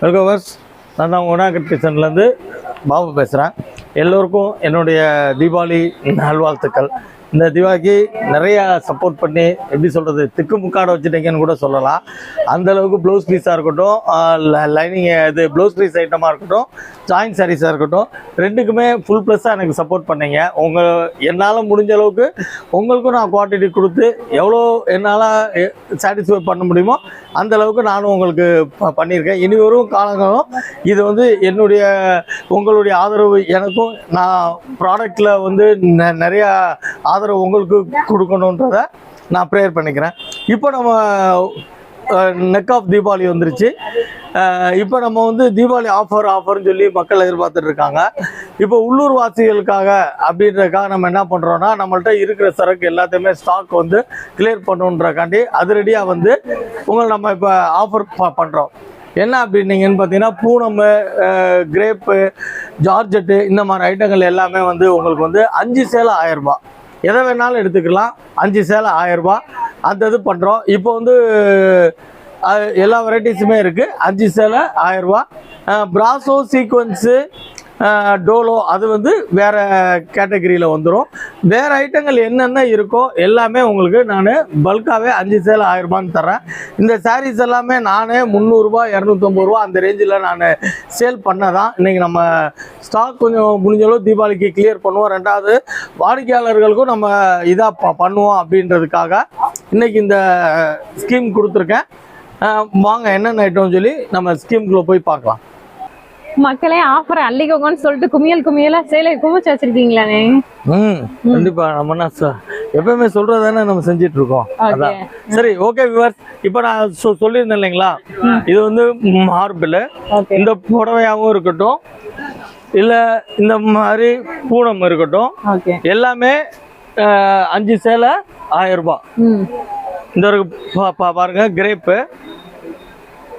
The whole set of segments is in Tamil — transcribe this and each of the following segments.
வெல்கம் வர்ஸ் நான் தான் உணாகட் கிச்சன்லேருந்து பாபு பேசுகிறேன். எல்லோருக்கும் என்னுடைய தீபாவளி நல்வாழ்த்துக்கள். இந்த தீபாவளிக்கு நிறைய சப்போர்ட் பண்ணி எப்படி சொல்கிறது திக்கு முக்காட வச்சுட்டீங்கன்னு கூட சொல்லலாம். அந்த அளவுக்கு ப்ளவுஸ் பீஸாக இருக்கட்டும் லைனிங் இது ப்ளவுஸ் பீஸ் ஐட்டமாக இருக்கட்டும் ஜாயின் சாரீஸாக இருக்கட்டும் ரெண்டுக்குமே ஃபுல் ப்ளஸ்ஸாக எனக்கு சப்போர்ட் பண்ணீங்க. உங்கள் என்னால் முடிஞ்ச அளவுக்கு உங்களுக்கும் நான் குவான்டிட்டி கொடுத்து எவ்வளோ என்னால் சாட்டிஸ்ஃபை பண்ண முடியுமோ அந்த அளவுக்கு நானும் உங்களுக்கு ப- பண்ணியிருக்கேன். இனி வரும் காலங்களும் இது வந்து என்னுடைய உங்களுடைய ஆதரவு எனக்கும் நான் ப்ராடக்டில் வந்து நெ- நிறைய ஆதரவு உங்களுக்கு கொடுக்கணுன்றத நான் ப்ரேயர் பண்ணிக்கிறேன். இப்போ நம்ம நெக் ஆஃப் தீபாவளி வந்துருச்சு. இப்போ நம்ம வந்து தீபாவளி ஆஃபர் ஆஃபர்னு சொல்லி மக்கள் எதிர்பார்த்துட்டு இருக்காங்க. இப்போ உள்ளூர் வாசிகளுக்காக அப்படின்றதுக்காக நம்ம என்ன பண்ணுறோம்னா நம்மள்ட்ட இருக்கிற சரக்கு எல்லாத்தையுமே ஸ்டாக் வந்து கிளியர் பண்ணுன்றக்காண்டி அதிரடியாக வந்து உங்களை நம்ம இப்போ ஆஃபர் பண்ணுறோம் என்ன அப்படின்னீங்கன்னு பார்த்தீங்கன்னா பூனம் கிரேப்பு ஜார்ஜெட்டு இந்த மாதிரி ஐட்டங்கள் எல்லாமே வந்து உங்களுக்கு வந்து அஞ்சு சேலை ஆயிரம் ரூபாய். எதை வேணாலும் எடுத்துக்கலாம். அஞ்சு சேலை ஆயிரம் ரூபாய். அந்த இது பண்ணுறோம் இப்போ வந்து எல்லா வெரைட்டிஸுமே இருக்குது அஞ்சு சேலை ஆயிரம் ரூபாய். பிராசோ சீக்வன்ஸு டோலோ அது வந்து வேறு கேட்டகரியில் வந்துடும் வேறு ஐட்டங்கள் என்னென்ன இருக்கோ எல்லாமே உங்களுக்கு நான் பல்காகவே அஞ்சு சேல் ஆயிரரூபான்னு தரேன் இந்த சாரீஸ் எல்லாமே நானே முந்நூறுரூபா இரநூத்தம்பது ரூபா அந்த ரேஞ்சில் நான் சேல் பண்ணதான். இன்றைக்கி நம்ம ஸ்டாக் கொஞ்சம் முடிஞ்ச அளவு தீபாவளிக்கு கிளியர் பண்ணுவோம். ரெண்டாவது வாடிக்கையாளர்களுக்கும் நம்ம இதாக ப பண்ணுவோம் அப்படின்றதுக்காக இன்றைக்கி இந்த ஸ்கீம் கொடுத்துருக்கேன். வாங்க என்னென்ன ஐட்டம்னு சொல்லி நம்ம ஸ்கீம்குள்ளே போய் பார்க்கலாம். மக்களே ஆஃபர் அள்ளிக்கோங்கன்னு சொல்லிட்டு குமியல் குமியலா சேலை குமிச்சு வச்சிருக்கீங்களானே ம் கண்டிப்பா. நம்ம என்ன எப்பயுமே சொல்றதானே நம்ம செஞ்சிட்டு இருக்கோம் அதான். சரி ஓகே விவர்ஸ் இப்போ நான் சொல்லியிருந்தேன் இல்லைங்களா? இது வந்து மார்பிள். இந்த புடவையாகவும் இருக்கட்டும். இல்ல இந்த மாதிரி பூனம் இருக்கட்டும். எல்லாமே அஞ்சு சேலை ஆயிரம் ரூபாய். இந்த ஒரு பாருங்க கிரேப்பு.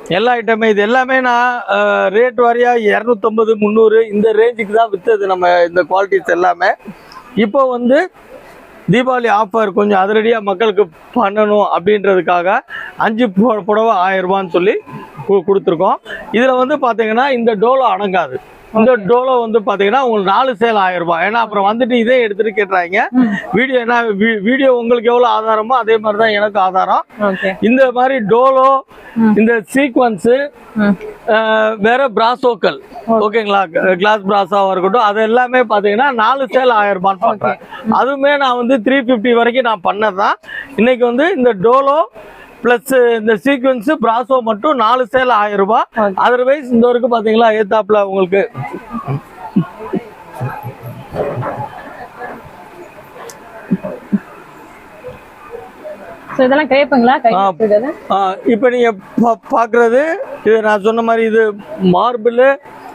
எல்லா ஐட்டமே இது எல்லாமே நான் ரேட் வாரியா இரநூத்தம்பது முந்நூறு இந்த ரேஞ்சுக்கு தான் விற்றது நம்ம இந்த குவாலிட்டிஸ் எல்லாமே. இப்போ வந்து தீபாவளி ஆஃபர் கொஞ்சம் அதிரடியாக மக்களுக்கு பண்ணணும் அப்படின்றதுக்காக அஞ்சு புடவை ஆயிரம் ரூபான்னு சொல்லி கு- கொடுத்துருக்கோம். இதில் வந்து பார்த்தீங்கன்னா இந்த டோலோ அடங்காது. இந்த டோலோ வந்து பார்த்தீங்கன்னா உங்களுக்கு நாலு சேல் ஆயிரம் ரூபாய். ஏன்னா அப்புறம் வந்துட்டு இதே எடுத்துட்டு கேட்டுறாங்க வீடியோ என்ன வீ- வீடியோ உங்களுக்கு எவ்வளோ ஆதாரமோ அதே மாதிரி தான் எனக்கு ஆதாரம் இந்த மாதிரி டோலோ இந்த சீக்வன்ஸு வேற பிராசோக்கள் ஓகேங்களா? கிளாஸ் பிராஸாவா இருக்கட்டும். அது எல்லாமே பாத்தீங்கன்னா நாலு சேல் ஆயிரம் ரூபான்னு பார்ப்பேன் அதுவுமே நான் வந்து த்ரீ ஃபிஃப்டி வரைக்கும் நான் பண்ணதுதான் இன்னைக்கு வந்து இந்த டோலோ பிளஸ் இந்த சீக்வன்ஸ் பிராசோ மட்டும் நாலு சேல் ஆயிரம் ரூபாய். அதர்வைஸ் இந்த வரைக்கும் பாத்தீங்களா ஏத்தாப்புல உங்களுக்கு. இப்போ நீங்க பா- பார்க்கறது இது நான் சொன்ன மாதிரி இது மார்பிள்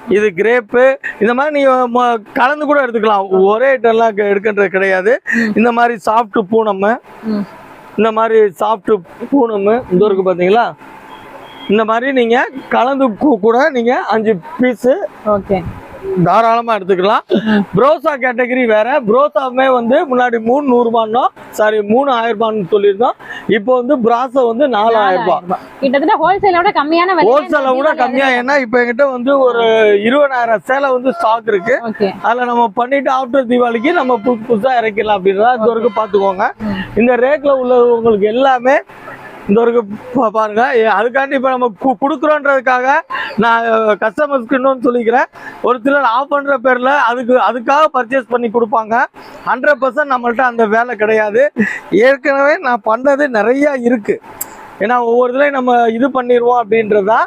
இது கிரேப்பு இந்த மாதிரி நீங்க ம- கலந்து கூட எடுத்துக்கலாம். ஒரே ஐட்டம்லாம் எடுக்கின்றது கிடையாது. இந்த மாதிரி சாஃப்ட் பூனம் ம். இந்த மாதிரி சாஃப்ட்டு பூனம் இந்த இருக்கு பார்த்தீங்களா இந்த மாதிரி நீங்கள் கலந்து கூ- கூட நீங்கள் அஞ்சு பீஸு ஓகே தாராளமா எடுத்துக்கலாம். புரோசா கேட்டகரி வேற. புரோசாவுமே வந்து முன்னாடி மூணு நூறுபான்னோ சாரி மூணு ஆயிரம் ரூபான்னு சொல்லியிருந்தோம். இப்போ வந்து பிராசோ வந்து நாலாயிரம் ரூபாய். கிட்டத்தட்ட ஹோல்சேலோட கம்மியான விலை ஹோல்சேல விட கம்மியா ஏன்னா இப்போ என்கிட்ட வந்து ஒரு இருபதாயிரம் சேலை வந்து ஸ்டாக் இருக்கு. அதில் நம்ம பண்ணிட்டு ஆஃப்டர் தீபாவளிக்கு நம்ம புதுசு புதுசாக இறக்கலாம் அப்படின்றத இந்த வரைக்கும் பார்த்துக்கோங்க. இந்த ரேட்ல உள்ளது உங்களுக்கு எல்லாமே இந்த வரைக்கும் பாருங்க. ஏ, அதுக்காண்டி இப்போ நம்ம கு- கொடுக்குறோன்றதுக்காக நான் கஸ்டமர்ஸ்க்கு இன்னொன்று சொல்லிக்கிறேன். ஒரு சிலர் ஆஃப் பண்ணுற பேரில் அதுக்கு அதுக்காக பர்ச்சேஸ் பண்ணி கொடுப்பாங்க. ஹண்ட்ரட் பர்சன்ட் நம்மள்ட்ட அந்த வேலை கிடையாது. ஏற்கனவே நான் பண்ணது நிறைய இருக்கு. ஏன்னா ஒவ்வொரு இதுலையும் நம்ம இது பண்ணிடுவோம் அப்படின்றதான்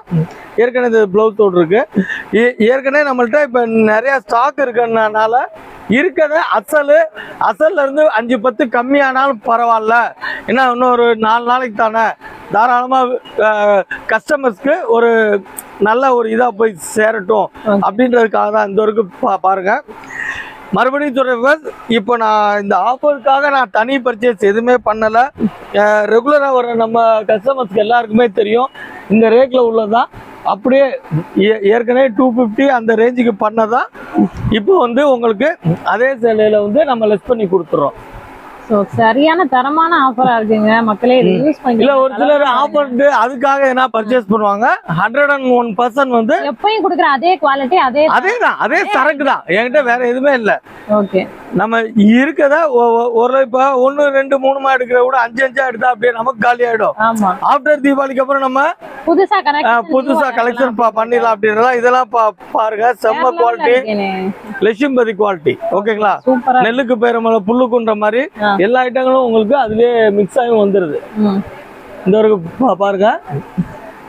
ஏற்கனவே இந்த ப்ளவுஸ் தோடு இருக்கு. ஏ- ஏற்கனவே நம்மள்ட்ட இப்போ நிறைய ஸ்டாக் இருக்கிறதுனால இருக்கத அசல் அசல்ல இருந்து அஞ்சு பத்து கம்மியானாலும் பரவாயில்ல. ஏன்னா இன்னும் ஒரு நாலு நாளைக்கு தானே. தாராளமாக கஸ்டமர்ஸ்க்கு ஒரு நல்ல ஒரு இதாக போய் சேரட்டும் அப்படின்றதுக்காக தான் இந்த வரைக்கும் பா பாருங்க. மறுபடியும் சொல்றேன் இப்போ நான் இந்த ஆஃபருக்காக நான் தனி பர்ச்சேஸ் எதுவுமே பண்ணலை. ரெகுலராக வர நம்ம கஸ்டமர்ஸ்க்கு எல்லாருக்குமே தெரியும். இந்த ரேட்டில் உள்ளதான் அப்படியே ஏ- ஏற்கனவே டூ ஃபிஃப்டி அந்த ரேஞ்சுக்கு பண்ணதான் இப்போ வந்து உங்களுக்கு அதே சேலையில் வந்து நம்ம லெஸ் பண்ணி கொடுத்துறோம். சரியான தரமான ஆஃபரா இருக்குங்க. மக்களே யூஸ் பண்ணி இல்ல ஒரு சிலர் ஆஃபர் அதுக்காக என்ன பர்ச்சேஸ் பண்ணுவாங்க. ஹண்ட்ரட் அண்ட் ஒன் பர்சன்ட் வந்து எப்பயும் குடுக்குற அதே குவாலிட்டி அதே அதே தான் அதே சரக்கு தான். என்கிட்ட வேற எதுவுமே இல்ல. ஓகே நம்ம இருக்கத ஒரு இப்ப ஒன்னு ரெண்டு மூணுமா எடுக்கிற கூட அஞ்சு அஞ்சா எடுத்தா அப்படியே நமக்கு காலி ஆயிடும். ஆமா. ஆஃப்டர் தீபாவளிக்கு அப்புறம் நம்ம புதுசா புதுசா கலெக்ஷன் பண்ணிடலாம் அப்படின்றதா. இதெல்லாம் பாருங்க. செம்ம குவாலிட்டி லட்சும்பதி குவாலிட்டி ஓகேங்களா நெல்லுக்கு பேரமலை புல்லுக்குன்ற மாதிரி. எல்லா ஐட்டங்களும் உங்களுக்கு அதுலயே மிக்ஸ் ஆகி வந்துருது. இந்த ஒரு பாருங்க.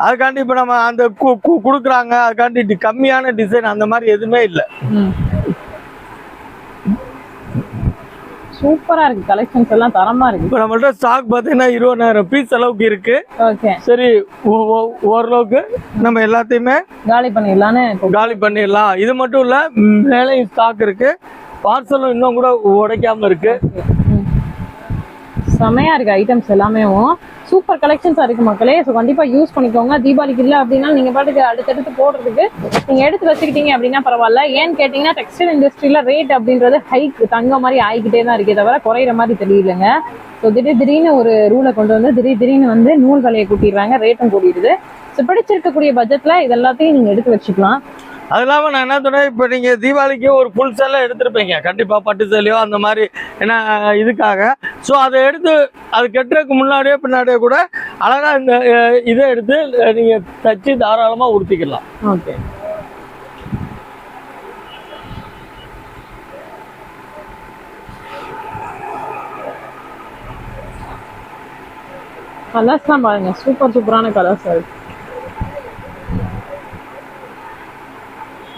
அதுக்காண்டி இப்ப நம்ம அந்த குடுக்குறாங்க. அதுக்காண்டி கம்மியான டிசைன் அந்த மாதிரி எதுவுமே இல்ல. சூப்பரா இருக்கு. கலெக்ஷன்ஸ் எல்லாம் தரமா இருக்கு. இப்ப நம்மள்ட்ட ஸ்டாக் பாத்தீங்கன்னா இருபதாயிரம் பீஸ் அளவுக்கு இருக்கு. சரி ஓரளவுக்கு நம்ம எல்லாத்தையுமே காலி பண்ணிடலான்னு காலி பண்ணிடலாம். இது மட்டும் இல்ல மேலையும் ஸ்டாக் இருக்கு. பார்சலும் இன்னும் கூட உடைக்காம இருக்கு. ம். செமையா இருக்கு ஐட்டம்ஸ் எல்லாமே. சூப்பர் கலெக்ஷன்ஸா இருக்கு மக்களே. ஸோ கண்டிப்பா யூஸ் பண்ணிக்கோங்க. தீபாவளிக்கு இல்லை அப்படின்னா நீங்க பாட்டுக்கு அடுத்தடுத்து போடுறதுக்கு நீங்க எடுத்து வச்சுக்கிட்டீங்க அப்படின்னா பரவாயில்ல. ஏன்னு கேட்டீங்கன்னா டெக்ஸ்டைல் இண்டஸ்ட்ரியில ரேட் அப்படின்றது ஹைக் தங்க மாதிரி ஆகிக்கிட்டே தான் இருக்கே தவிர குறையிற மாதிரி தெரியலங்க. ஸோ திடீர் திடீர்னு ஒரு ரூலை கொண்டு வந்து திடீர் திடீர்னு வந்து நூல் விலையை கூட்டிடுறாங்க ரேட்டும் கூட்டிடுது ஸோ பிடிச்சிருக்கக்கூடிய பட்ஜெட்ல இது எல்லாத்தையும் நீங்க எடுத்து வச்சுக்கலாம். அது இல்லாமல் நான் என்ன சொன்னேன்? இப்போ நீங்கள் தீபாவளிக்கு ஒரு ஃபுல் சேலை எடுத்திருப்பீங்க. கண்டிப்பாக பட்டு சேலையோ அந்த மாதிரி என்ன இதுக்காக. ஸோ அதை எடுத்து அது கட்டுறதுக்கு முன்னாடியே பின்னாடியே கூட அழகா இந்த இதை எடுத்து நீங்கள் தச்சு தாராளமாக உடுத்திக்கலாம். ஓகே. கலர்ஸ்லாம் பாருங்க. சூப்பர் சூப்பரான கலர்ஸ் இருக்கு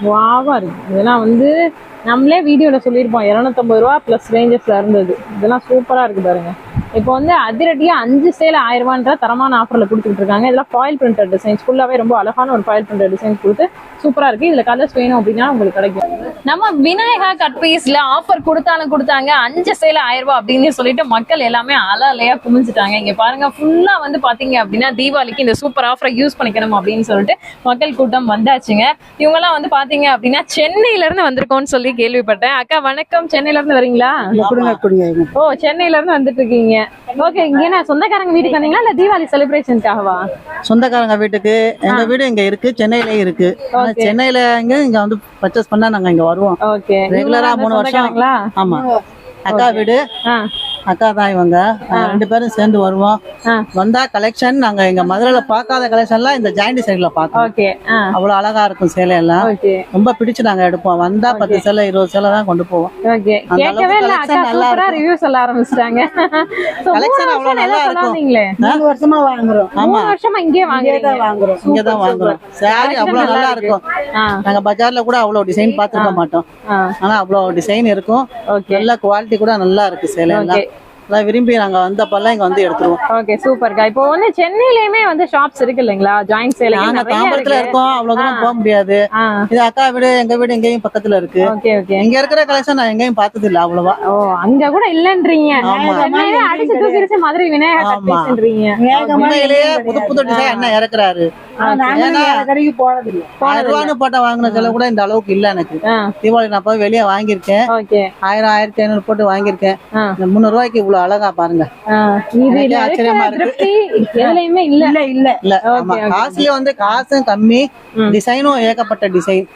வாவா இருக்கு. இதெல்லாம் வந்து நம்மளே வீடியோல சொல்லியிருப்போம். இரநூத்தம்பது ரூபா ப்ளஸ் ரேஞ்சஸ்ல இருந்தது. இதெல்லாம் சூப்பரா இருக்கு பாருங்க. இப்போ வந்து அதிரடியா அஞ்சு சேல ஆயிரம் ரூபான்ற தரமான ஆஃபர்ல கொடுத்துட்டு இருக்காங்க. இதெல்லாம் ஃபாயில் பிரிண்டட் டிசைன்ஸ் ஃபுல்லாவே ரொம்ப அழகான ஒரு ஃபாயில் பிரிண்டட் டிசைன்ஸ் கொடுத்து சூப்பரா இருக்கு. இதுல கலர்ஸ் வேணும் அப்படின்னா உங்களுக்கு கிடைக்கும். நம்ம விநாயகா கட் பீஸ்ல ஆஃபர் கொடுத்தாலும் கொடுத்தாங்க. அஞ்சு சேல ஆயிரம் ரூபாய் அப்படின்னு சொல்லிட்டு மக்கள் எல்லாமே அலையா குமிஞ்சிட்டாங்க. இங்க பாருங்க ஃபுல்லா வந்து பாத்தீங்க அப்படின்னா தீபாவளிக்கு இந்த சூப்பர் ஆஃபரை யூஸ் பண்ணிக்கணும் அப்படின்னு சொல்லிட்டு மக்கள் கூட்டம் வந்தாச்சுங்க. இவங்க எல்லாம் வந்து பாத்தீங்க அப்படின்னா சென்னையில இருந்து வந்திருக்கோம்னு சொல்லி கேள்விப்பட்டேன். அக்கா வணக்கம். சென்னையில இருந்து வரீங்களா? கொடுங்க கொடுங்க ஓ சென்னையில இருந்து வந்துட்டு இருக்கீங்க. ஓகே இங்க என்ன சொந்தக்காரங்க வீட்டுக்கு வந்தீங்களா இல்ல தீபாவளி செலிப்ரேஷனுக்காகவா சொந்தக்காரங்க வீட்டுக்கு. எங்க வீடு இங்க இருக்கு சென்னையிலயும் இருக்கு. சென்னையில இங்க இங்க வந்து பர்ச்சேஸ் பண்ணா நாங்க இங்க வருவோம். ஓகே ரெகுலரா மூணு வருஷம். ஆமா. அக்கா வீடு. அக்கா தான் இவங்க ரெண்டு பேரும் சேர்ந்து வருவோம். வந்தா கலெக்ஷன் நாங்க எங்க மதுரையில பார்க்காத கலெக்ஷன்லாம் இந்த ஜாயிண்ட் சைடுல பார்க்கோம் ஓகே ஆ. அவ்வளவு அழகா இருக்கும் சேலை எல்லாம் ரொம்ப பிடிச்சு நாங்க எடுப்போம். வந்தா பத்து சேலை இருபது சேலை தான் கொண்டு போவோம். வருஷம் வாங்குறோம். ஆமா. மூணு வருஷமா இங்கே வாங்குறோம். இங்கதான் வாங்குறோம். சாரி அவ்வளவு நல்லா இருக்கும். நாங்க பஜார்ல கூட அவ்வளவு டிசைன் பார்த்திருக்க மாட்டோம். ஆனா அவ்வளவு டிசைன் இருக்கும். நல்ல குவாலிட்டி கூட நல்லா இருக்கு சேலை எல்லாம் ஓகே. அதான் விரும்பி நாங்க வந்தப்பெல்லாம் இங்க வந்து எடுத்துருவோம். ஓகே சூப்பர்க்கா இப்போ வந்து சென்னையிலயுமே வந்து ஷாப்ஸ் இருக்கு இல்லைங்களா? ஜாயிண்ட் சேலைக்கு நாங்க நிறைய தாம்பரத்துல இருக்கு இருக்கோம். அவ்வளவு தூரம் போக முடியாது. இது அக்கா வீடு எங்க வீடு எங்கேயும் பக்கத்துல இருக்கு. ஓகே ஓகே இங்க இருக்கிற கலெக்ஷன் நான் எங்கேயும் பார்த்தது இல்ல அவ்வளவா. ஓ அங்க கூட இல்லன்றீங்க. அடிச்சு தூக்கிருச்சு மதுரை விநாயகர் புது புது டிசைன் அண்ணன் இறக்குறாரு. கடைக்கு போனதில்லை. ஆயிரம் ரூபான்னு போட்ட வாங்கின செலவு கூட இந்த அளவுக்கு இல்ல எனக்கு. தீபாவளி நான் போய் வெளியே வாங்கியிருக்கேன். ஆயிரம் ஆயிரத்தி ஐநூறு போட்டு வாங்கியிருக்கேன். இந்த முந்நூறு ரூபாய்க்கு இவ்வளவு அழகா பாருங்க. ஆச்சரியமா இருக்கிற இருக்கு. திருப்தி எதுலயுமே இல்ல. இல்ல இல்ல. இல்ல Okay, ஆமா okay. காசுலயே வந்து காசும் கம்மி டிசைனும் ஏகப்பட்ட டிசைன்.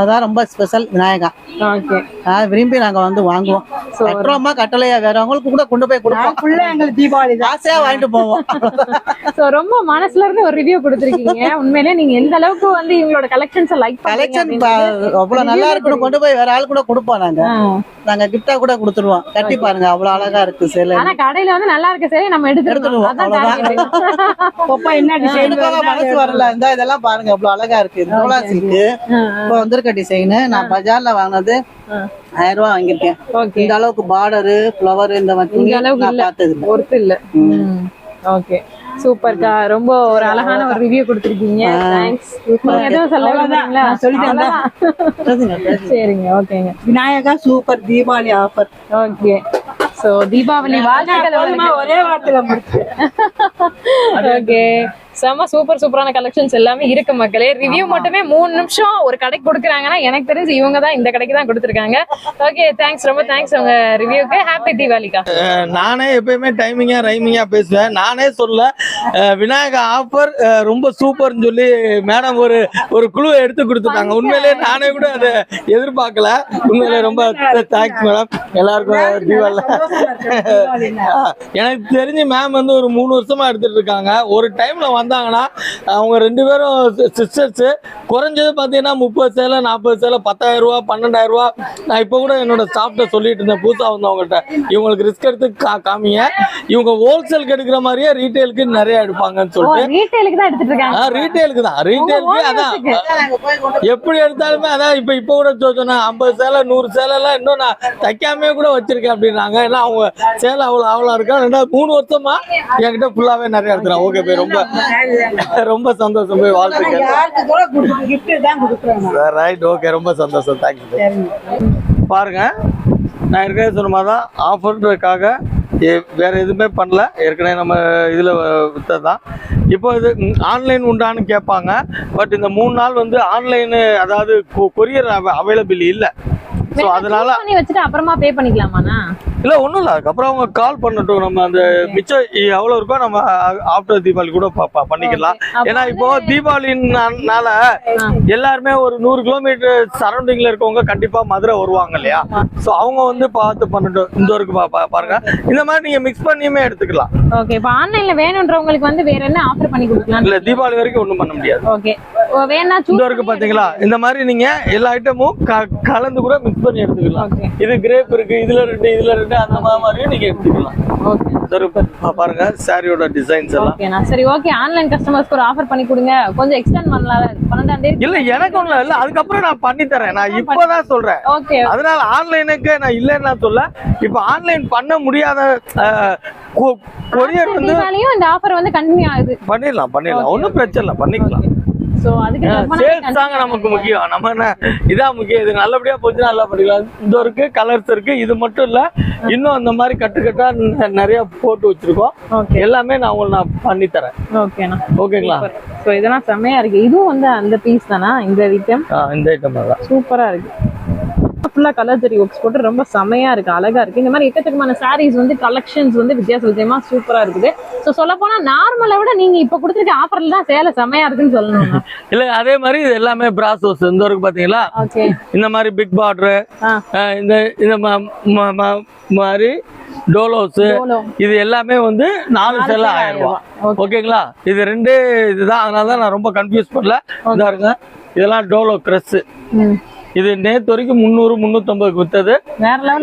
அதான் ரொம்ப ஸ்பெஷல் விநாயகா. விரும்பி நாங்க வந்து வாங்குவோம். கட்டுறோமா கட்டளையா வேறவங்களுக்கு கூட கொண்டு போய் கொடுப்போம். எங்களுக்கு தீபாவளி தான். ஆசையா வாங்கிட்டு போவோம். ரொம்ப மனசுல இருந்து ஒரு ரிவ்யூ கொடுத்திருக்கீங்க. உண்மையிலேயே நீங்க எந்த அளவுக்கு வந்து இவங்களோட கலெக்ஷன்ஸ் லைக் கலெக்ஷன் அவ்வளவு நல்லா இருக்குன்னு கொண்டு போய் வேற ஆள் கூட கொடுப்போம் நாங்க. நாங்க கிஃப்டா கூட கொடுத்துருவோம். கட்டி பாருங்க அவ்வளவு அழகா இருக்கு சேலை. ஆனா கடையில வந்து நல்லா இருக்க சரி நம்ம எடுத்துருவோம். எடுத்துருவோம், அவ்வளவுதான். என்ன டிசைன் மனசு வரல. இந்த இதெல்லாம் பாருங்க எவ்வளவு அழகா இருக்கு. தோலா சில்க் இப்போ வந்திருக்க டிசைன் நான் பஜார்ல வாங்கினது. ஆயிரம் ரூபாய் வாங்கியிருக்கேன். ஓகே இந்த அளவுக்கு பார்டரு ஃபிளவர் இந்த மாதிரி. பார்த்தது ஒர்த்து இல்ல. ஓகே சூப்பர்க்கா ரொம்ப ஒரு அழகான ஒரு ரிவ்யூ கொடுத்திருக்கீங்க. எதுவும் சொல்ல சொல்லிட்டேன். சரிங்க ஓகேங்க. Vinayaka super Deepavali offer. Okay. So Deepavali வாழ்த்துக்கள் போதுமா ஒரே வார்த்தையில முடிச்சு. ஓகே. செம சூப்பர் சூப்பரான கலெக்ஷன்ஸ் எல்லாமே இருக்கு மக்களே. ரிவ்யூ மட்டுமே மூணு நிமிஷம் ஒரு கடைக்கு கொடுக்குறாங்கன்னா எனக்கு தெரிஞ்சு இவங்க தான் இந்த கடைக்கு தான் கொடுத்துருக்காங்க. ஓகே தேங்க்ஸ் ரொம்ப தேங்க்ஸ் உங்க ரிவ்யூக்கு ஹாப்பி தீபாவளிக்கா நானே எப்பயுமே டைமிங்கா ரைமிங்கா பேசுவேன். நானே சொல்ல விநாயக ஆஃபர் ரொம்ப சூப்பர்னு சொல்லி மேடம் ஒரு ஒரு குழுவை எடுத்து கொடுத்துட்டாங்க. உண்மையிலேயே நானே கூட அதை எதிர்பார்க்கல. உண்மையிலே ரொம்ப தேங்க்ஸ் மேடம் எல்லாருக்கும் தீபாவளி எனக்கு தெரிஞ்சு மேம் வந்து ஒரு மூணு வருஷமா எடுத்துட்டு இருக்காங்க. ஒரு டைம்ல வந்தாங்கன்னா அவங்க ரெண்டு பேரும் சிஸ்டர்ஸ். குறைஞ்சது பார்த்தீங்கன்னா முப்பது சேலை நாற்பது சேலை பத்தாயிரம் ரூபா பன்னெண்டாயிரம் ரூபா. நான் இப்போ கூட என்னோட ஸ்டாஃப்ட்ட சொல்லிட்டு இருந்தேன். புதுசாக வந்தவங்கள்ட்ட. இவங்களுக்கு ரிஸ்க் எடுத்து கா காமிங்க. இவங்க ஹோல்சேலுக்கு எடுக்கிற மாதிரியே ரீட்டைலுக்கு நிறைய எடுப்பாங்கன்னு சொல்லிட்டு. ரீட்டைலுக்கு தான் எடுத்துட்டு இருக்காங்க. ரீட்டைலுக்கு தான். ரீட்டைலுக்கு அதான். எப்படி எடுத்தாலுமே அதான் இப்ப இப்ப கூட சொன்னேன் ஐம்பது சேலை நூறு சேலை எல்லாம் இன்னும் நான் தைக்காமே கூட வச்சிருக்கேன் அப்படின்னாங்க. ஏன்னா அவங்க சேலை அவ்வளவு அவ்வளவு இருக்கா? ரெண்டாவது மூணு வருஷமா என்கிட்ட ஃபுல்லாவே நிறைய எடுத்துறேன் ஓகே போய் ரொம்ப ரொம்ப சந்தோஷம் போய் வாழ்த்துக்கள். ரைட் ஓகே ரொம்ப சந்தோஷம். தேங்க்யூ பாருங்க நான் ஏற்கனவே சொன்ன மாதிரி தான் ஆஃபர்ன்றதுக்காக வேற எதுவுமே பண்ணல. ஏற்கனவே நம்ம இதில் வித்தது தான் இப்போ இது ஆன்லைன் உண்டான்னு கேட்பாங்க. பட் இந்த மூணு நாள் வந்து ஆன்லைனு அதாவது கொரியர் அவைலபிள் இல்லை. ஸோ அதனால பண்ணி வச்சுட்டு அப்புறமா பே பண்ணிக்கலாமாண்ணா? இல்லை ஒன்றும் இல்லை. அதுக்கப்புறம் அவங்க கால் பண்ணட்டும். நம்ம அந்த மிச்சம் எவ்வளோ இருக்கோ நம்ம ஆஃப்டர் தீபாவளி கூட பண்ணிக்கலாம். ஏன்னா இப்போ தீபாவளினால எல்லாருமே ஒரு நூறு கிலோமீட்டர் சரௌண்டிங்ல இருக்கவங்க கண்டிப்பா மதுரை வருவாங்க இல்லையா? ஸோ அவங்க வந்து பார்த்து பண்ணட்டும். இந்த பா- பாருங்க. இந்த மாதிரி நீங்க மிக்ஸ் பண்ணியுமே எடுத்துக்கலாம். ஓகே இப்போ ஆன்லைன்ல வேணுன்றவங்களுக்கு வந்து வேற என்ன ஆஃபர் பண்ணி கொடுக்கலாம் இல்ல தீபாவளி வரைக்கும் ஒன்றும் பண்ண முடியாது. ஓகே வேணா இந்த சூஸ் ஒருக்கு பாத்தீங்களா? இந்த மாதிரி நீங்க எல்லா ஐட்டமும் கலந்து கூட மிக்ஸ் பண்ணி எடுத்துக்கலாம். இது கிரேப் இருக்கு இதுல ரெண்டு இதுல ரெண்டு அந்த மாதிரி மாதிரியும் நீங்க எடுத்துக்கலாம். பாருங்க சாரியோட டிசைன்ஸ் எல்லாம். சரி ஓகே ஆன்லைன் கஸ்டமர்ஸ்க்கு ஒரு ஆஃபர் பண்ணி கொடுங்க. கொஞ்சம் எக்ஸ்டெண்ட் பண்ணலாம் பன்னெண்டாம் தேதி. இல்ல எனக்கு ஒண்ணும் இல்ல. அதுக்கப்புறம் நான் பண்ணி தரேன். நான் இப்பதான் சொல்றேன். ஓகே அதனால ஆன்லைனுக்கு நான் இல்லைன்னு சொல்ல. இப்ப ஆன்லைன் பண்ண முடியாத கொரியர் வந்து இந்த ஆஃபர் வந்து கண்டினியூ ஆகுது. பண்ணிடலாம் பண்ணிடலாம். ஒன்றும் பிரச்சனை இல்லை. பண்ணிக்கலாம். சோ அதுக்கு நமக்கு முக்கியம். நம்ம என்ன இதான் முக்கியம். இது நல்லபடியா போச்சு நல்லா பண்ணிக்கலாம் இந்த இருக்கு கலர்ஸ் இருக்கு இது மட்டும் இல்ல இன்னும் அந்த மாதிரி கட்டுக்கட்டா நிறைய போட்டு வச்சிருக்கோம். எல்லாமே நான் உங்களுக்கு நான் பண்ணி தரேன். ஓகேண்ணா ஓகேங்களா? ஸோ இதெல்லாம் செம்மையா இருக்கு. இதுவும் வந்து அந்த பீஸ் தானா? இந்த ஐட்டம் இந்த ஐட்டம் சூப்பரா இருக்கு. ஃபுல்லா கலர் ஜெரி ஒர்க்ஸ் போட்டு ரொம்ப செமையா இருக்கு அழகா இருக்கு. இந்த மாதிரி எக்கச்சக்கமான சாரீஸ் வந்து கலெக்ஷன்ஸ் வந்து வித்தியாச வித்தியமா சூப்பரா இருக்குது. ஸோ சொல்ல போனா நார்மலை விட நீங்க இப்ப கொடுத்துருக்க ஆஃபர்ல தான் சேலை செமையா இருக்குன்னு சொல்லணும். இல்ல அதே மாதிரி இது எல்லாமே பிராசோஸ் இந்த இருக்கு பாத்தீங்களா? ஓகே இந்த மாதிரி பிக் பார்டரு இந்த இந்த மாதிரி டோலோஸ். இது எல்லாமே வந்து நாலு செல்ல சேலை ஆயிரம் ரூபாய். ஓகேங்களா? இது ரெண்டு இதுதான். அதனால தான் நான் ரொம்ப கன்ஃபியூஸ் பண்ணல இதா இருங்க. இதெல்லாம் டோலோ கிரஸ். இது நேத்து வரைக்கும் முந்நூறு முந்நூற்றம்பதுக்கு வித்தது.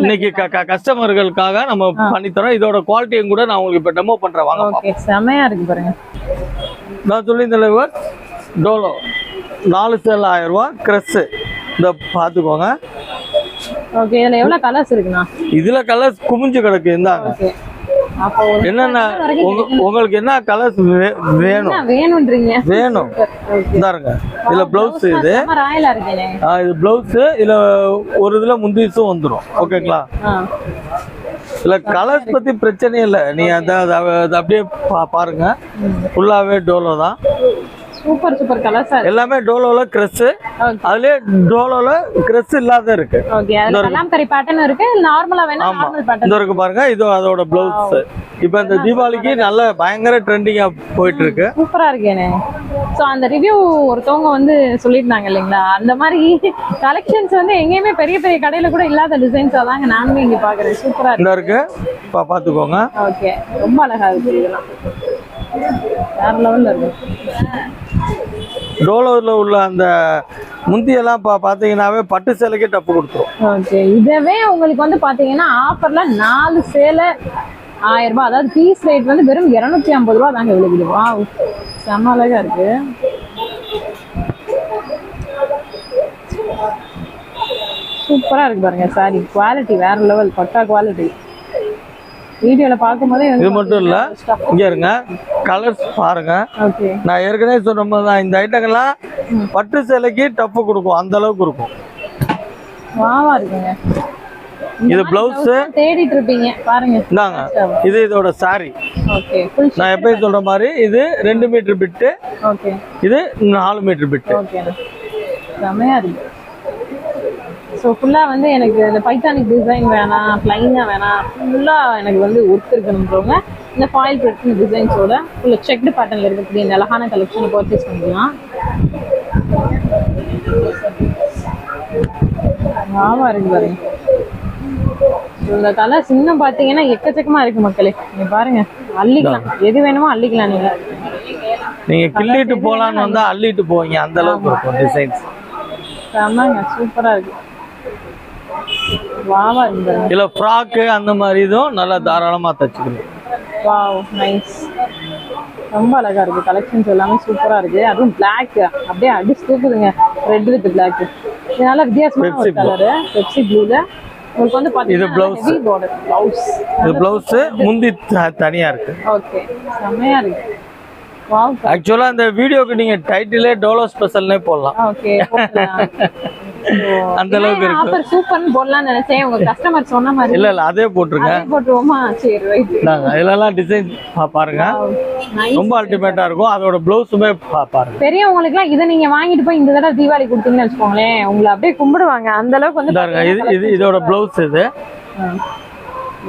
இன்னைக்கு கஸ்டமர்களுக்காக நம்ம பண்ணித்தரோம். இதோட குவாலிட்டியும் கூட நான் உங்களுக்கு இப்போ டெமோ பண்றேன். வாங்க பாப்போம். ஓகே செமையா இருக்கு பாருங்க. நான் சொல்லி இந்த டோலோ நாலு சேல் ஆயிரம் ரூபாய் கிரஸ் இந்த பார்த்துக்கோங்க. ஓகே இதுல எவ்வளவு கலர்ஸ் இருக்குண்ணா? இதுல கலர்ஸ் குமிஞ்சு கிடக்கு இந்தாங்க. என்னென்ன உங்க- உங்களுக்கு என்ன கலர்ஸ் வேணும்? வேணும்ன்றீங்க வேணும். இந்தாருங்க. இதுல பிளவுஸ் இது. இது பிளவுஸ் இதுல ஒரு இதுல முந்திரிஸும் வந்துரும். ஓகேங்களா? ஆ. இதுல கலர்ஸ் பத்தி பிரச்சனையே இல்லை. நீ அத- அப்படியே பாருங்க. ஃபுல்லாவே டோலோ தான். சூப்பர் சூப்பர் கலர்ஸா இருக்கு. எல்லாமே டோலோல கிரெஸ் அதுலயே டோலோல கிரெஸ் இல்லாத இருக்கு. ஓகே அதுல கலாம்கரி பேட்டர்ன் இருக்கு. நார்மலா வேணா நார்மல் பேட்டர்ன் இந்த இருக்கு பாருங்க இது அதோட பிளவுஸ் இப்ப இந்த தீபாவளிக்கு நல்ல பயங்கர ட்ரெண்டிங்கா போயிட்டு இருக்கு சூப்பரா இருக்கேனே. சோ அந்த ரிவ்யூ ஒருத்தவங்க வந்து சொல்லியிருந்தாங்க இல்லைங்களா? அந்த மாதிரி கலெக்ஷன்ஸ் வந்து எங்கேயுமே பெரிய பெரிய கடையில கூட இல்லாத டிசைன்ஸ் தாங்க நானுமே இங்க பாக்குறேன். சூப்பரா இருக்கு. இருக்கு. பா- பாத்துக்கோங்க. ஓகே ரொம்ப அழகா இருக்கு இதெல்லாம். வேற லெவல்ல இருக்கு. டோலோவில் உள்ள அந்த முந்தியெல்லாம் பா பார்த்தீங்கன்னாவே பட்டு சேலைக்கே டப்பு கொடுத்துரும். ஓகே. இதவே உங்களுக்கு வந்து பார்த்தீங்கன்னா ஆஃபரில் நாலு சேலை ஆயிரம் ரூபாய். அதாவது பீஸ் ரேட் வந்து வெறும் இரநூத்தி ஐம்பது ரூபா தாங்க விழுகுது. வா செம்ம அழகா இருக்கு. சூப்பராக இருக்கு பாருங்க சாரி குவாலிட்டி வேற லெவல் பட்டா குவாலிட்டி வீடியோல பார்க்கும்போதே இது மட்டும் இல்ல. இங்க இருங்க. கலர்ஸ் பாருங்க. நான் ஏற்கனவே சொன்ன மாதிரி தான் இந்த ஐட்டங்கள்லாம் பட்டு சேலைக்கு டப்பு கொடுக்கும். அந்த அளவுக்கு இருக்கும். வாவா இருக்குங்க. இது பிளவுஸ் தேடிட்டு இருப்பீங்க. பாருங்க. இந்தாங்க. இது இதோட ஃபுல் நான் எப்பயும் சொல்ற மாதிரி இது ரெண்டு மீட்டர் பிட்டு இது நாலு மீட்டர் பிட்டு செமையா இருக்கு. ஸோ ஃபுல்லாக வந்து எனக்கு இந்த பைத்தானிக் டிசைன் வேணாம் ப்ளைனாக வேணாம். ஃபுல்லாக எனக்கு வந்து ஒர்க் இருக்கணுன்றவங்க இந்த ஃபாயில் பிரிண்ட் டிசைன்ஸோட ஃபுல்லாக செக்டு பேட்டர்னில் இருக்கக்கூடிய இந்த அழகான கலெக்ஷனை பர்ச்சேஸ் பண்ணிக்கலாம். ஆமா இருக்கு பாருங்க இந்த கலர்ஸ் இன்னும் பார்த்தீங்கன்னா எக்கச்சக்கமா இருக்கு மக்களே. நீங்க பாருங்க அள்ளிக்கலாம். எது வேணுமோ அள்ளிக்கலாம் நீங்க. நீங்க கிள்ளிட்டு போலான்னு வந்தா அள்ளிட்டு போவீங்க. அந்த அளவுக்கு இருக்கும் டிசைன்ஸ் செம்மங்க சூப்பரா இருக்கு. வாவா இருக்கு பாருங்க இல்ல ஃப்ராக்கு அந்த மாதிரி இதுவும் நல்லா தாராளமா தச்சுக்கணும் வாவ் நைஸ் ரொம்ப அழகா இருக்கு. கலெக்ஷன்ஸ் எல்லாமே சூப்பரா இருக்கு. அதுவும் Black. அப்படியே அடிச்சு தூக்குதுங்க ரெட் வித் பிளாக் இதனால வித்தியாசமான ஒரு. கலரு பெப்சி ப்ளூல உங்களுக்கு வந்து இது பாத்தீங்கன்னா பார்டர் பிளவுஸ் இது பிளவுஸ் முந்தி தனியா இருக்கு. ஓகே செமையா இருக்கு. ஆக்சுவலா இந்த வீடியோக்கு நீங்க டைட்டிலே டோலோ ஸ்பெஷல்னே போடலாம். ஓகே அந்த அளவுக்கு இருக்கு. ஆஃபர் சூப்பர்னு போடலாம்னு நினைச்சேன். உங்க கஸ்டமர் சொன்ன மாதிரி. இல்ல இல்ல அதே போட்டுருங்க அதே போட்டுருவோமா சரி ரைட் நாங்க இதெல்லாம் டிசைன் பாருங்க. ரொம்ப அல்டிமேட்டா இருக்கும். அதோட பிளவுஸுமே பாருங்க. பெரியவங்களுக்குலாம் இதை நீங்க வாங்கிட்டு போய் இந்த தடவை தீபாவளி கொடுத்தீங்கன்னு வச்சுக்கோங்களேன் உங்களை அப்படியே கும்பிடுவாங்க. அந்த அளவுக்கு வந்து இதாருங்க இது இது இதோட பிளவுஸ் இது.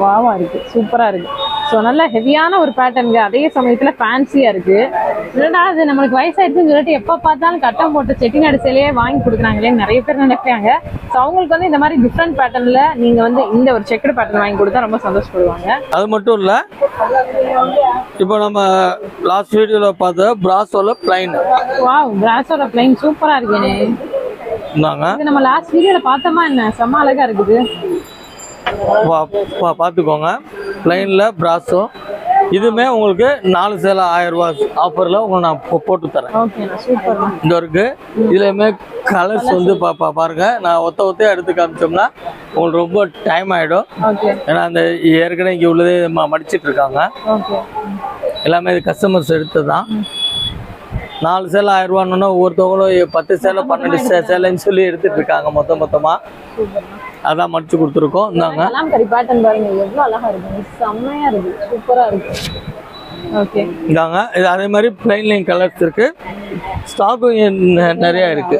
வாவா இருக்கு. சூப்பரா இருக்கு. ஸோ நல்ல ஹெவியான ஒரு பேட்டர்னுங்க அதே சமயத்துல ஃபேன்சியா இருக்கு. என்னடா அது நம்மளுக்கு வயசாயிடுச்சுன்னு சொல்லிட்டு எப்ப பார்த்தாலும் கட்டம் போட்டு செட்டிநாடு சேலையே வாங்கி கொடுக்குறாங்களே நிறைய பேர் நினைப்பாங்க ஸோ அவங்களுக்கு வந்து இந்த மாதிரி டிஃப்ரெண்ட் பேட்டர்ன்ல நீங்க வந்து இந்த ஒரு செக்குடு பேட்டர்ன் வாங்கி கொடுத்தா ரொம்ப சந்தோஷப்படுவாங்க. அது மட்டும் இல்ல இப்போ நம்ம லாஸ்ட் வீடியோல பார்த்த பிராசோல பிளைன் வாவ் பிராஸோட பிளைன் சூப்பரா இருக்கேனே இது நம்ம லாஸ்ட் வீடியோல பார்த்தோமா என்ன? செம்ம அழகா இருக்குது. பா- பா- பார்த்துக்கோங்க. பிளைன்ல பிராசோ இதுமே உங்களுக்கு நாலு சேலை ஆயிரம் ரூபாய் ஆஃபர்ல உங்களுக்கு நான் போட்டு தரேன். இந்த இருக்கு. இதுலயுமே கலர்ஸ் வந்து பாருங்க. நான் ஒத்த ஒத்தையா எடுத்து காமிச்சோம்னா உங்களுக்கு ரொம்ப டைம் ஆயிடும். ஏன்னா அந்த ஏற்கனவே இங்க உள்ளதே மடிச்சிட்டு இருக்காங்க. எல்லாமே இது கஸ்டமர்ஸ் எடுத்து தான் நாலு சேலை ஆயிரம் ரூபான்னு ஒவ்வொருத்தவங்களும் பத்து சேலை பன்னெண்டு சேலைன்னு சொல்லி எடுத்துட்டு இருக்காங்க மொத்த மொத்தமா. அதான் மடிச்சு கொடுத்துருக்கோம். இந்தாங்க. கலாம்கரி பேட்டர்ன் பாருங்க. எவ்வளவு அழகா இருக்கு. செம்மையா இருக்கு. சூப்பரா இருக்கு. ஓகே இந்தாங்க. இது அதே மாதிரி பிளைன்லைன் கலர்ஸ் இருக்கு. ஸ்டாக்கும் நிறைய இருக்கு.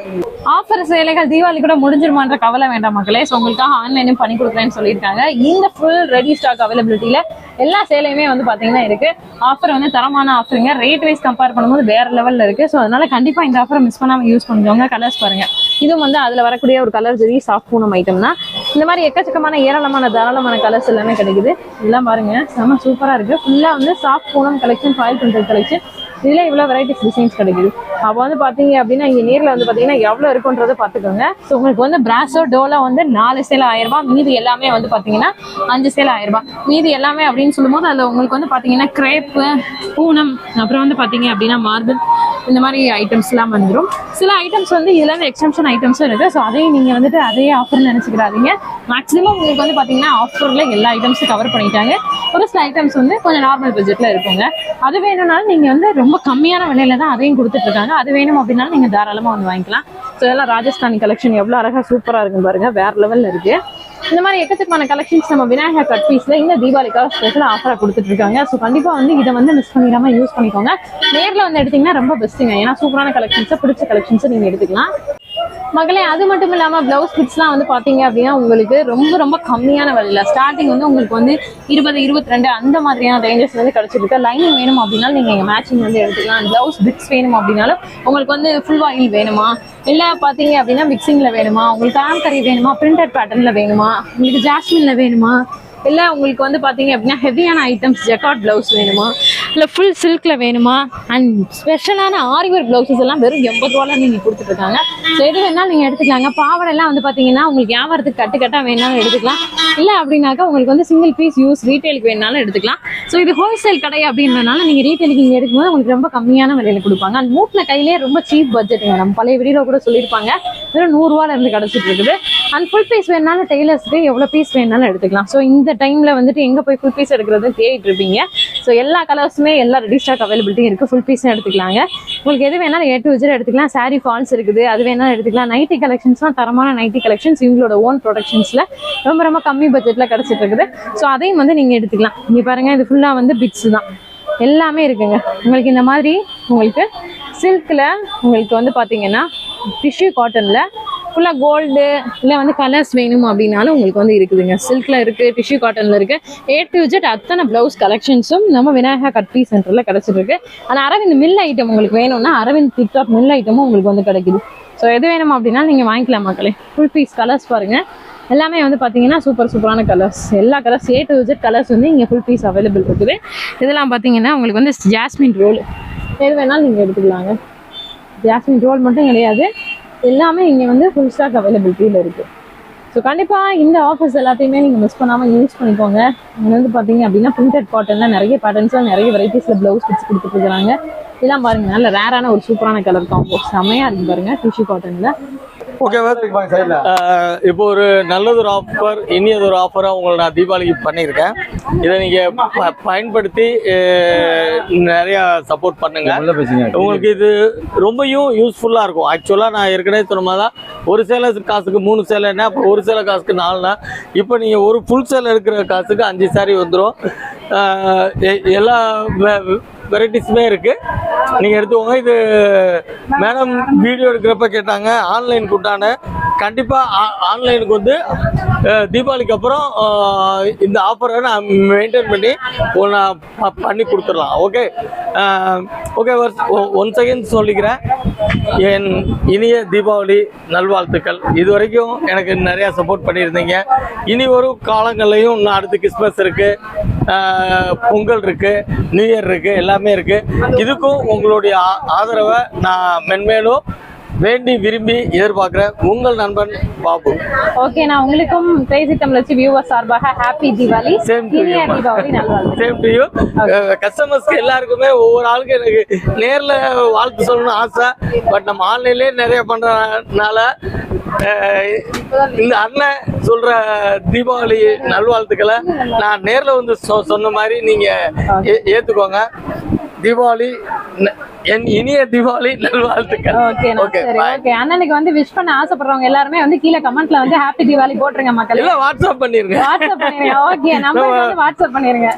ஆஃபர் சேலைகள் தீபாவளி கூட முடிஞ்சிருமான்ற கவலை வேண்டாம் மக்களே. ஸோ உங்களுக்காக ஆன்லைனும் பண்ணி கொடுக்குறேன்னு சொல்லியிருக்காங்க. இந்த ஃபுல் ரெடி ஸ்டாக் அவைலபிலிட்டியில எல்லா சேலையுமே வந்து பாத்தீங்கன்னா இருக்கு. ஆஃபர் வந்து தரமான ஆஃபருங்க ரேட் வைஸ் கம்பேர் பண்ணும்போது வேற லெவல்ல இருக்கு. ஸோ அதனால கண்டிப்பா இந்த ஆஃபரை மிஸ் பண்ணாம யூஸ் பண்ணிக்கோங்க. கலர்ஸ் பாருங்க. இதுவும் வந்து அதுல வரக்கூடிய ஒரு colour zari soft Poonam item தான். இந்த மாதிரி எக்கச்சக்கமான ஏராளமான தாராளமான கலர்ஸ் எல்லாமே கிடைக்குது. இதெல்லாம் பாருங்க செம்ம சூப்பரா இருக்கு. ஃபுல்லா வந்து soft Poonam collection foil printed collection இதுல இவ்வளவு வெரைட்டிஸ் டிசைன்ஸ் கிடைக்குது. அப்போ வந்து பாத்தீங்க அப்படின்னா இங்க நேர்ல வந்து பாத்தீங்கன்னா எவ்வளவு இருக்குன்றதை பாத்துக்கோங்க. ஸோ உங்களுக்கு வந்து பிராசோ டோலா வந்து நாலு சேல ஆயிரம் ரூபாய் மீதி எல்லாமே வந்து பாத்தீங்கன்னா அஞ்சு சேலை ஆயிரம் ரூபாய். மீதி எல்லாமே அப்படின்னு சொல்லும்போது அதுல உங்களுக்கு வந்து பாத்தீங்கன்னா கிரேப்பு பூனம் அப்புறம் வந்து பாத்தீங்க அப்படின்னா மார்பிள் இந்த மாதிரி ஐட்டம்ஸ் எல்லாம் வந்துடும் சில ஐட்டம்ஸ் வந்து இதுல இருந்து எக்ஸ்டென்ஷன் ஐட்டம்ஸும் இருக்கு. ஸோ அதையும் நீங்க வந்துட்டு அதே ஆஃபர் நினைச்சுக்கிறாதீங்க மேக்ஸிமம் உங்களுக்கு வந்து பாத்தீங்கன்னா ஆஃபர்ல எல்லா ஐட்டம்ஸும் கவர் பண்ணிட்டாங்க. ஒரு சில ஐட்டம்ஸ் வந்து கொஞ்சம் நார்மல் பட்ஜெட்ல இருக்குங்க. அது வேணும்னாலும் நீங்க வந்து ரொம்ப கம்மியான விலையில தான் அதையும் கொடுத்துட்டு இருக்காங்க அது வேணும் அப்படின்னாலும் நீங்க தாராளமா வந்து வாங்கிக்கலாம். ஸோ இதெல்லாம் ராஜஸ்தானி கலெக்ஷன் எவ்வளவு அழகா சூப்பரா இருக்கும் பாருங்க. வேற லெவல்ல இருக்கு. இந்த மாதிரி எக்கச்சக்கமான கலெக்ஷன்ஸ் நம்ம விநாயகர் கட் பீஸ்ல இந்த தீபாவளிக்காக ஸ்பெஷல் ஆஃபரா கொடுத்துட்டு இருக்காங்க ஸோ கண்டிப்பா வந்து இதை வந்து மிஸ் பண்ணிடாம யூஸ் பண்ணிக்கோங்க. நேர்ல வந்து எடுத்தீங்கன்னா ரொம்ப பெஸ்ட்டுங்க ஏன்னா சூப்பரான கலெக்ஷன்ஸை பிடிச்ச கலெக்ஷன்ஸை நீங்க எடுத்துக்கலாம். மகளே அது மட்டும் இல்லாமல் ப்ளவுஸ் கிட்ஸ்லாம் வந்து பார்த்தீங்க அப்படின்னா உங்களுக்கு ரொம்ப ரொம்ப கம்மியான விலையில். ஸ்டார்டிங் வந்து உங்களுக்கு வந்து இருபது இருபத்தி ரெண்டு அந்த மாதிரியான ரேஞ்சஸ் வந்து கிடச்சிருக்கு. லைனிங் வேணும் அப்படின்னா நீங்கள் எங்கள் மேட்சிங் வந்து எடுத்துக்கலாம். ப்ளவுஸ் பிக்ஸ் வேணும் அப்படின்னாலும் உங்களுக்கு வந்து ஃபுல் வாயில் வேணுமா? இல்லை பார்த்தீங்க அப்படின்னா மிக்சிங்கில் வேணுமா? உங்களுக்கு ஆம்கரி வேணுமா? பிரிண்டட் பேட்டர்னில் வேணுமா? உங்களுக்கு ஜாஸ்மின்ல வேணுமா? இல்லை உங்களுக்கு வந்து பார்த்தீங்க அப்படின்னா ஹெவியான ஐட்டம்ஸ் ஜெக்கார்ட் ப்ளவுஸ் வேணுமா? இல்லை ஃபுல் சில்க்ல வேணுமா? அண்ட் ஸ்பெஷலான ஆரிவர் ப்ளவுஸஸ் எல்லாம் வெறும் எண்பது ரூபாலாம் நீங்கள் கொடுத்துட்ருக்காங்க. ஸோ எது வேணாலும் நீங்கள் எடுத்துக்கலாங்க. பாவாடை வந்து பார்த்தீங்கன்னா உங்களுக்கு வியாபாரத்துக்கு கட்டுக்கட்டாக வேணாலும் எடுத்துக்கலாம். இல்லை அப்படின்னாக்கா உங்களுக்கு வந்து சிங்கிள் பீஸ் யூஸ் ரீட்டைலுக்கு வேணாலும் எடுத்துக்கலாம். ஸோ இது ஹோல்சேல் கடை அப்படின்றனால நீங்கள் ரீட்டைலுக்கு இங்கே எடுக்கும்போது உங்களுக்கு ரொம்ப கம்மியான விலையில் கொடுப்பாங்க. அண்ட் மூட்டில் கையிலே ரொம்ப சீப் பட்ஜெட்டுங்க நம்ம பழைய வீடியோ கூட சொல்லியிருப்பாங்க. வெறும் நூறுரூவாலேருந்து இருந்து இருக்குது. அண்ட் ஃபுல் பீஸ் வேணாலும் டெய்லர்ஸ்க்கு எவ்வளோ பீஸ் வேணாலும் எடுத்துக்கலாம். ஸோ இந்த டைமில் வந்துட்டு எங்கே போய் ஃபுல் பீஸ் எடுக்கிறதுன்னு தேடிட்டு இருப்பீங்க. ஸோ எல்லா கலர்ஸுமே எல்லா ரெடி ஸ்டாக் அவைலபிலிட்டியும் இருக்குது ஃபுல் பீஸும் எடுத்துக்கலாங்க. உங்களுக்கு எது வேணாலும் ஏ டு விஜர் எடுத்துக்கலாம். சாரி ஃபால்ஸ் இருக்குது. அது வேணாலும் எடுத்துக்கலாம். நைட்டி கலெக்ஷன்ஸ்லாம் தரமான நைட்டி கலெக்ஷன்ஸ் இவங்களோட ஓன் ப்ரொடக்ஷன்ஸில் ரொம்ப ரொம்ப கம்மி பட்ஜெட்டில் கிடச்சிட்டு இருக்குது ஸோ அதையும் வந்து நீங்கள் எடுத்துக்கலாம். இங்கே பாருங்கள் இது ஃபுல்லாக வந்து பிட்ஸ் தான். எல்லாமே இருக்குங்க. உங்களுக்கு இந்த மாதிரி உங்களுக்கு சில்கில் உங்களுக்கு வந்து பார்த்தீங்கன்னா டிஷ்யூ காட்டனில் ஃபுல்லாக கோல்டு இல்லை வந்து கலர்ஸ் வேணும் அப்படின்னாலும் உங்களுக்கு வந்து இருக்குதுங்க. சில்கில் இருக்குது டிஷ்யூ காட்டனில் இருக்குது ஏ டு ஜெட் அத்தனை ப்ளவுஸ் கலெக்ஷன்ஸும் நம்ம விநாயகா கட்பி சென்டரில் கிடச்சிருக்கு. ஆனால் அரவிந்த் மில் ஐட்டம் உங்களுக்கு வேணும்னா அரவிந்த் டிக்டாக் மில் ஐட்டமும் உங்களுக்கு வந்து கிடைக்குது. ஸோ எது வேணும் அப்படின்னா நீங்கள் வாங்கிக்கலாம் மக்களே. ஃபுல் பீஸ் கலர்ஸ் பாருங்கள் எல்லாமே வந்து பார்த்தீங்கன்னா சூப்பர் சூப்பரான கலர்ஸ் எல்லா colours A to Z colours வந்து இங்கே ஃபுல் பீஸ் அவைலபிள் இருக்குது. இதெல்லாம் பார்த்தீங்கன்னா உங்களுக்கு வந்து ஜாஸ்மின் ரோல் எது வேணாலும் நீங்கள் எடுத்துக்கலாங்க. ஜாஸ்மின் ரோல் மட்டும் கிடையாது. எல்லாமே இங்கே வந்து ஃபுல் ஸ்டாக் அவைலபிலிட்டியில் இருக்குது ஸோ கண்டிப்பாக இந்த ஆஃபர்ஸ் எல்லாத்தையுமே நீங்கள் மிஸ் பண்ணாமல் யூஸ் பண்ணிக்கோங்க. இங்கே வந்து பார்த்தீங்க அப்படின்னா பிரிண்டட் காட்டனில் நிறைய பேட்டர்ன்ஸில் நிறைய வெரைட்டிஸில் ப்ளவுஸ் வச்சு கொடுத்துருக்குறாங்க இதெல்லாம் பாருங்க நல்ல ரேரான ஒரு சூப்பரான கலர் காம்போ செம்மையாக இருக்குது பாருங்க டிஷ்யூ காட்டனில் இப்போ ஒரு நல்லதொரு ஆஃபர் இனியதொரு ஆஃபராக உங்களை நான் தீபாவளிக்கு பண்ணியிருக்கேன். இதை நீங்கள் பயன்படுத்தி நிறையா சப்போர்ட் பண்ணுங்க. உங்களுக்கு இது ரொம்பவும் யூஸ்ஃபுல்லாக இருக்கும். ஆக்சுவலாக நான் ஏற்கனவே சொன்ன மாதிரி தான் ஒரு சேலை காசுக்கு மூணு சேலைன்னா அப்புறம் ஒரு சேலை காசுக்கு நாலுனா இப்போ நீங்கள் ஒரு ஃபுல் சேலை எடுக்கிற காசுக்கு அஞ்சு சாரி வந்துடும் எல்லா வெரைட்டிஸுமே இருக்குது நீங்கள் எடுத்துக்கோங்க இது மேடம் வீடியோ எடுக்கிறப்ப கேட்டாங்க ஆன்லைன் கூட்டான கண்டிப்பாக ஆன்லைனுக்கு வந்து தீபாவளிக்கு அப்புறம் இந்த ஆஃபரை நான் மெயின்டைன் பண்ணி ஒ- நான் ப- பண்ணி கொடுத்துடலாம். ஓகே ஓகே ஒன் செகண்ட் சொல்லிக்கிறேன். என் இனிய தீபாவளி நல்வாழ்த்துக்கள். இது வரைக்கும் எனக்கு நிறையா சப்போர்ட் பண்ணியிருந்தீங்க. இனி வரும் காலங்கள்லையும் இன்னும் அடுத்து கிறிஸ்மஸ் இருக்குது பொங்கல் இருக்குது நியூ இயர் இருக்குது எல்லாமே இருக்குது இதுக்கும் உங்களுடைய ஆ- ஆதரவை நான் மென்மேலும் வேண்டி விரும்பி எதிர்பார்க்குறேன் உங்கள் நண்பன் பாபு. ஓகே நான் உங்களுக்கும் கிரேசி தமிழச்சி வியூவர் சார்பாக ஹாப்பி தீபாவளி நல்வாழ்த்து சேம் டு யூ கஸ்டமர்ஸ்க்கு எல்லாருக்குமே ஒவ்வொரு ஆளுக்கும் எனக்கு நேர்ல வாழ்த்து சொல்லணும்னு ஆசை. பட் நம்ம ஆன்லைன்லயே நிறைய பண்றதுனால அஹ், இந்த அண்ணன் சொல்ற தீபாவளி நல்வாழ்த்துக்களை நான் நேர்ல வந்து சொன்ன மாதிரி நீங்க ஏத்துக்கோங்க. தீபாவளி என் இனிய தீபாவளி நல்வாழ்த்துக்கள். ஓகே ஓகே சரி bye. ஓகே. அண்ணனுக்கு வந்து விஷ் பண்ண ஆசைப்படுறவங்க எல்லாருமே வந்து கீழே கமெண்ட்ல வந்து ஹாப்பி தீபாவளி போட்டுருங்க மக்களே. இல்ல வாட்ஸ்அப் பண்ணிருங்க. வாட்ஸ்அப் பண்ணிருங்க. ஓகே நம்பருக்கு வந்து வாட்ஸ்அப் பண்ணிருங்க.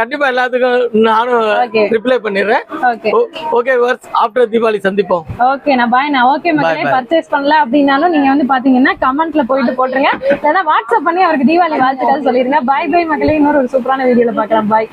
கண்டிப்பா எல்லாத்துக்கும் நானும். ரிப்ளை பண்ணிடுறேன். ஓகே. ஓகே வர்ஸ் ஆஃப்டர் தீபாவளி சந்திப்போம். ஓகே நான் பாய் நான் ஓகே மக்களே. பர்ச்சேஸ் பண்ணல அப்படின்னாலும் நீங்க வந்து பாத்தீங்கன்னா கமெண்ட்ல போயிட்டு போட்டுருங்க. இல்லைன்னா வாட்ஸ்அப் பண்ணி அவருக்கு தீபாவளி வாழ்த்துக்கள் சொல்லிருங்க. பாய் பை மக்களே. இன்னொரு ஒரு சூப்பரான வீடியோல பார்க்கலாம். பாய்